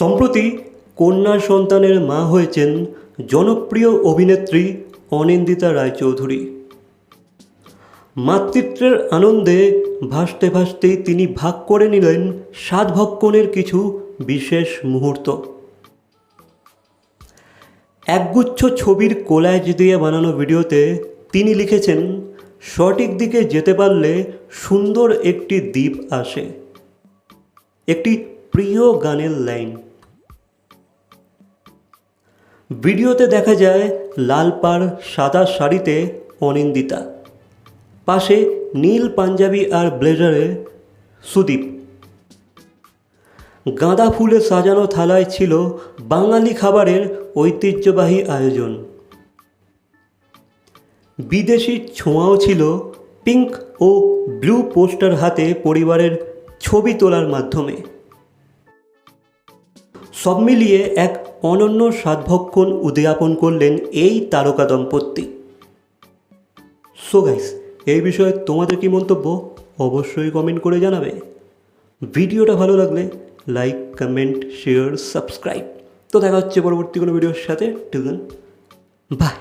সম্প্রতি কন্যা সন্তানের মা হয়েছেন জনপ্রিয় অভিনেত্রী অনিন্দিতা রায়চৌধুরী। মাতৃত্বের আনন্দে ভাসতে ভাসতেই তিনি ভাগ করে নিলেন সাত ভক্ষণের কিছু বিশেষ মুহূর্ত। একগুচ্ছ ছবির কোলাজ দিয়ে বানানো ভিডিওতে তিনি লিখেছেন, সঠিক দিকে যেতে পারলে সুন্দর একটি দ্বীপ আসে। একটি প্রিয় গানের লাইন। ভিডিওতে দেখা যায় লাল পাড় সাদা শাড়িতে অনিন্দিতা। পাশে নীল পাঞ্জাবি আর ব্লেজারে সুদীপ। গাঁদা ফুলে সাজানো থালায় ছিল বাঙালি খাবারের ঐতিহ্যবাহী আয়োজন। বিদেশি ছোঁয়াও ছিল পিঙ্ক ও ব্লু পোস্টার হাতে পরিবারের ছবি তোলার মাধ্যমে। সব মিলিয়ে এক অনন্য সাধভক্ষণ উদযাপন করলেন এই তারকা দম্পতি। সো গাইস এই বিষয়ে তোমাদের কি মন্তব্য? অবশ্যই কমেন্ট করে জানাবে। ভিডিওটা ভালো লাগলে লাইক কমেন্ট শেয়ার সাবস্ক্রাইব তো দেখা হচ্ছে পরবর্তী কোনো ভিডিওর সাথে। Till by